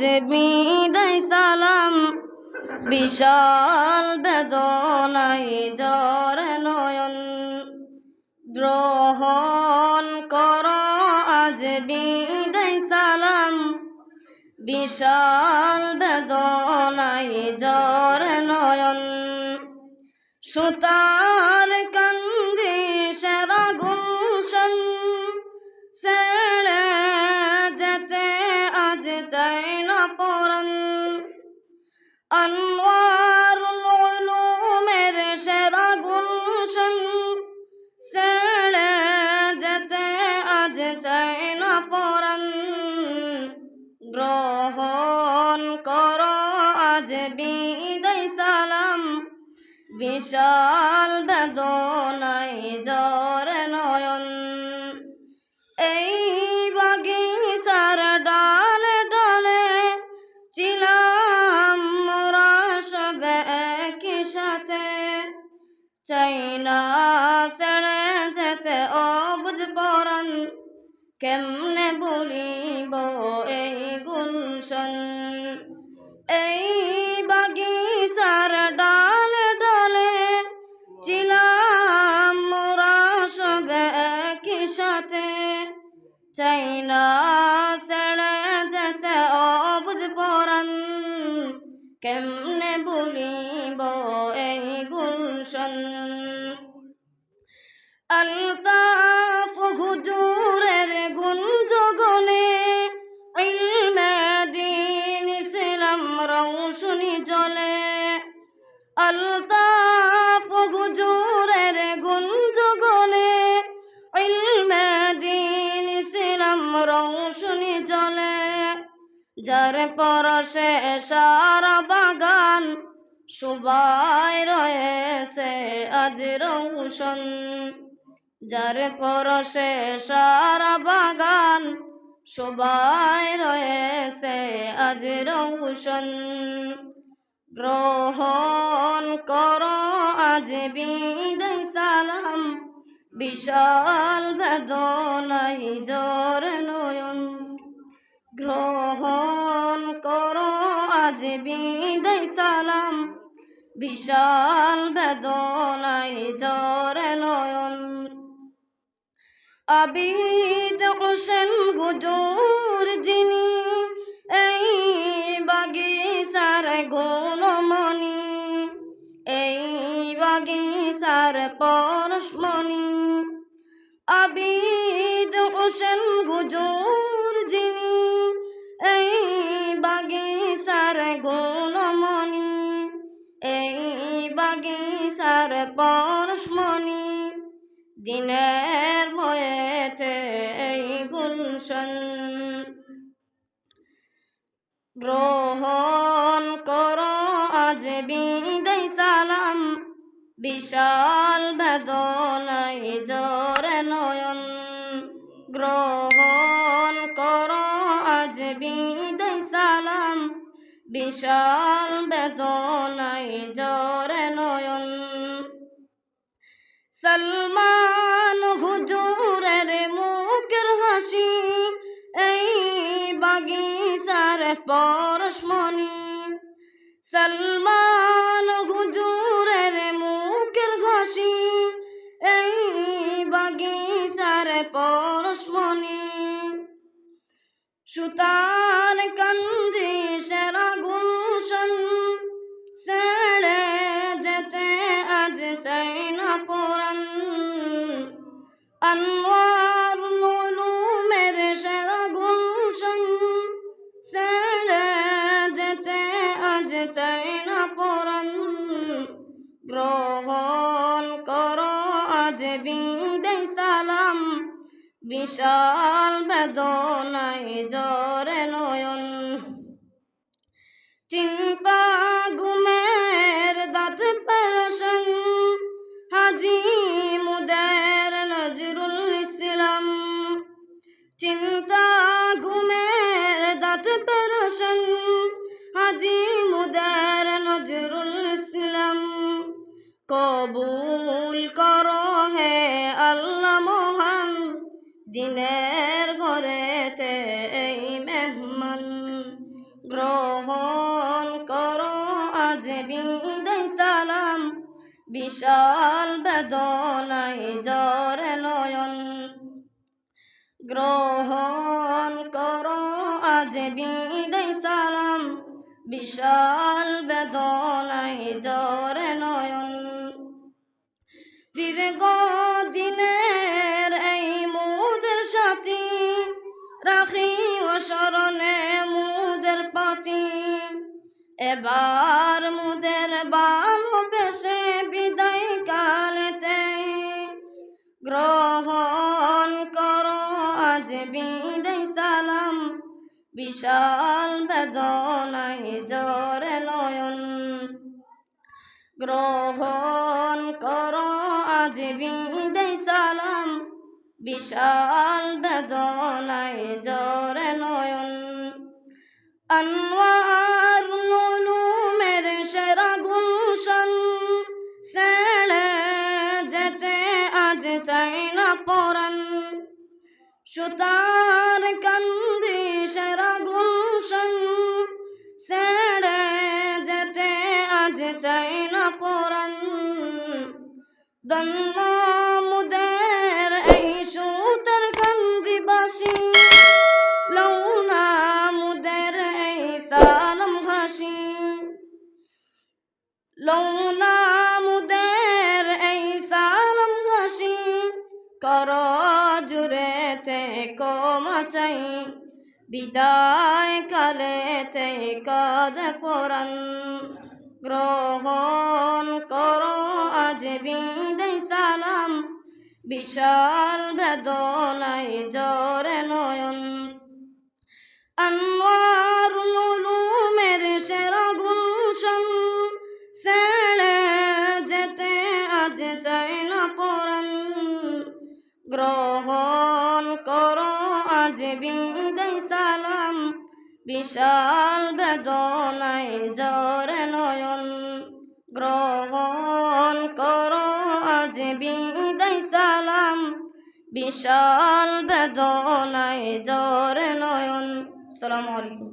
বিদায় সালাম, বিশাল বেদনাই জ্বর নয়ন। গ্রহণ কর আজ বিদায় সালাম, বিশাল বেদনাই জ্বর নয়ন। সুতার কান্দি পরন আনোয়ার মের সেরা গুলশন সেড়ে যেতে আজ চাই না পরন গ্রহণ কর আজ বিদায় সালাম বিশাল বেদনাই জ্বর কেমনে বলিব এই গুলশন? এই বাগিচার ডাল ডালে ছিলাম মোরা সবে একই সাথে। চাই না ছেড়ে যেতে অবুঝ পরান কেমনে বলিব এই গুলশন? আলতাফ হুজুরের গুঞ্জগনে দিন ইসলাম রৌশনি জলে। আলতাফ হুজুরের গুঞ্জগনে দিন ইসলাম রৌশনি জলে। যার পরশে সারা বাগান সবাই রয়েছে আজ রৌশন যার পরশে সারা বাগান সবাই রয়েছে আজ রৌশন। গ্রহণ কর আজ বিদায় সালাম, বিশাল বেদনাই জোর নয়ন। গ্রহণ কর আজ বিদায় সালাম, বিশাল বেদনাই জোর নয়ন। আবিদ হোসেন হুজুর যিনি এই বাগিচার গুণমণি, এই বাগিচার পরশমণি। আবিদ হোসেন হুজুর যিনি এই বাগিচার গুণমণি, এই বাগিচার পরশমণি। দিনের গ্রহণ কর, আজ বিদায় সালাম। বিশাল বেদনাই জরে নয়ন। গ্রহণ কর, আজ বিদায় সালাম। বিশাল বেদনাই জরে নয়ন। সলমান পরশমণি। সলমান হুজুরের মুখের হাসি, এই বাগিচার পরশমণি। সুতার কান্দি সেরা গুলশন সেড়ে যেতে আজ চাই না পরান চাই না গ্রহণ কর, আজ বিদায় সালাম। বিশাল বেদনাই জরে নয়ন। চিন্তা ঘুমের দাঁত পেরসন হাজি কবুল করো হে আল্লাহ মহান, দিনের ঘরেতে এই মেহমান। গ্রহণ করো আজ বিদায় সালাম, বিশাল বেদনায় জরে নয়ন। গ্রহণ করো আজ বিদায় সালাম, বিশাল বেদনায় জরে নয়ন। দীর্ঘ দিনের এই মুদের সাথী রাখি ও স্মরণে মুদের পাতি। এবার মুদের ভালোবেসে বিদায় কালেতে গ্রহণ করো, আজ বিদায় সালাম। বিশাল বেদনায় জরে নয়ন গ্রহণ বিদায় সালাম। বিশাল বেদনায় জরে নয়ন। আনোয়ার নুলুমের সেরা গুলশন সেড়ে যেতে আজ চাই না সুতার কান্দি দন্ন মুদের এই সুতার কান্দি বাসি লৌনা মুদের এই সালাম হাসি লৌনা মুদের এই সালাম হাসি কর জুড়েতে কমা চাই বিদায় কালেতে কাদ পরান গ্রহণ করো আজ বিদায় সালাম, বিশাল বেদনায় জরে নয়ন। আনোয়ার নুলুমের সেরা গুলশন সেড়ে যেতে আজ চাই না গ্রহণ করো আজ বিদায় সালাম, বিশাল বেদনায় জরে নয়ন। গ্রহণ বিদায় সালাম। বিশাল বেদনায় জরে নয়ন। সালাম আলাইকুম।